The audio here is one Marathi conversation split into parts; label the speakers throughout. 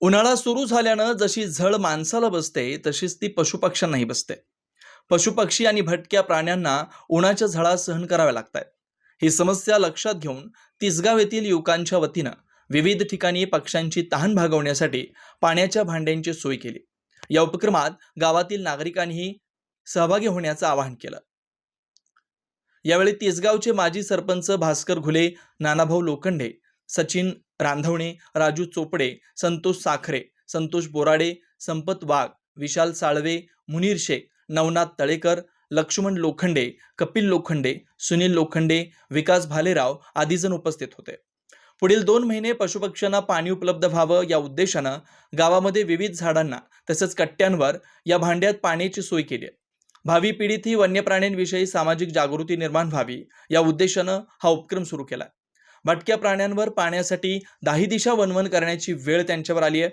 Speaker 1: उन्हाळा सुरू झाल्यानं जशी झळ माणसाला बसते तशीच ती पशुपक्ष्यांनाही बसते. पशुपक्षी आणि भटक्या प्राण्यांना उन्हाच्या झळा सहन कराव्या लागतात ही समस्या लक्षात घेऊन तिसगाव येथील युवकांच्या वतीनं विविध ठिकाणी पक्ष्यांची तहान भागवण्यासाठी पाण्याच्या भांड्यांची सोय केली. या उपक्रमात गावातील नागरिकांनीही सहभागी होण्याचं आवाहन केलं. यावेळी तिसगावचे माजी सरपंच भास्कर घुले नानाभाऊ लोखंडे सचिन रांधवणे राजू चोपडे संतोष साखरे संतोष बोराडे संपत वाघ विशाल साळवे मुनीर शेख नवनाथ तळेकर लक्ष्मण लोखंडे कपिल लोखंडे सुनील लोखंडे विकास भालेराव आदीजण उपस्थित होते. पुढील दोन महिने पशुपक्ष्यांना पाणी उपलब्ध व्हावं या उद्देशानं गावामध्ये विविध झाडांना तसंच कट्ट्यांवर या भांड्यात पाण्याची सोय केली आहे. भावी पिढीत ही वन्य प्राण्यांविषयी सामाजिक जागृती निर्माण व्हावी या उद्देशानं हा उपक्रम सुरू केला भटक्या प्राण्यांवर पाण्यासाठी दाही दिशा वनवन करण्याची वेळ त्यांच्यावर आली आहे.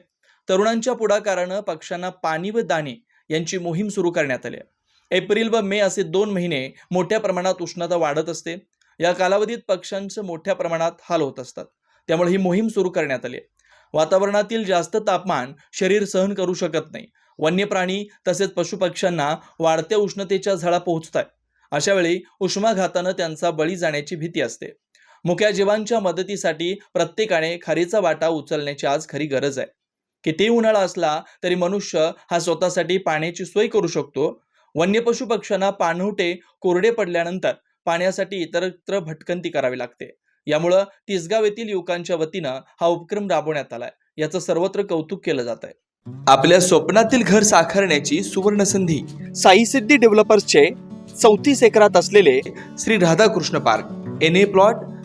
Speaker 1: तरुणांच्या पुढाकारानं पक्ष्यांना पाणी व दाणे यांची मोहीम सुरू करण्यात आली आहे. एप्रिल व मे असे दोन महिने मोठ्या प्रमाणात उष्णता वाढत असते. या कालावधीत पक्ष्यांचं मोठ्या प्रमाणात हाल होत असतात. त्यामुळे ही मोहीम सुरू करण्यात आली आहे. वातावरणातील जास्त तापमान शरीर सहन करू शकत नाही. वन्य प्राणी तसेच पशुपक्ष्यांना वाढत्या उष्णतेच्या झळा पोहोचत अशा अशावेळी उष्माघातानं त्यांचा बळी जाण्याची भीती असते. मुक्याजीवांच्या मदतीसाठी प्रत्येकाने खरीचा वाटा उचलण्याची आज खरी गरज आहे. किती उन्हाळा असला तरी मनुष्य हा स्वतःसाठी पाण्याची सोय करू शकतो. वन्य पशु पक्ष्यांना पाणवटे कोरडे पडल्यानंतर पाण्यासाठी इतरत्र भटकंती करावी लागते. यामुळं तिसगाव येथील युवकांच्या वतीनं हा उपक्रम राबवण्यात आलाय. याचं सर्वत्र कौतुक केलं जात आहे. आपल्या स्वप्नातील घर साकारण्याची सुवर्ण संधी साई सिद्धी डेव्हलपर्सचे चौतीस एकरात असलेले Shri Radhakrishna park. N A plot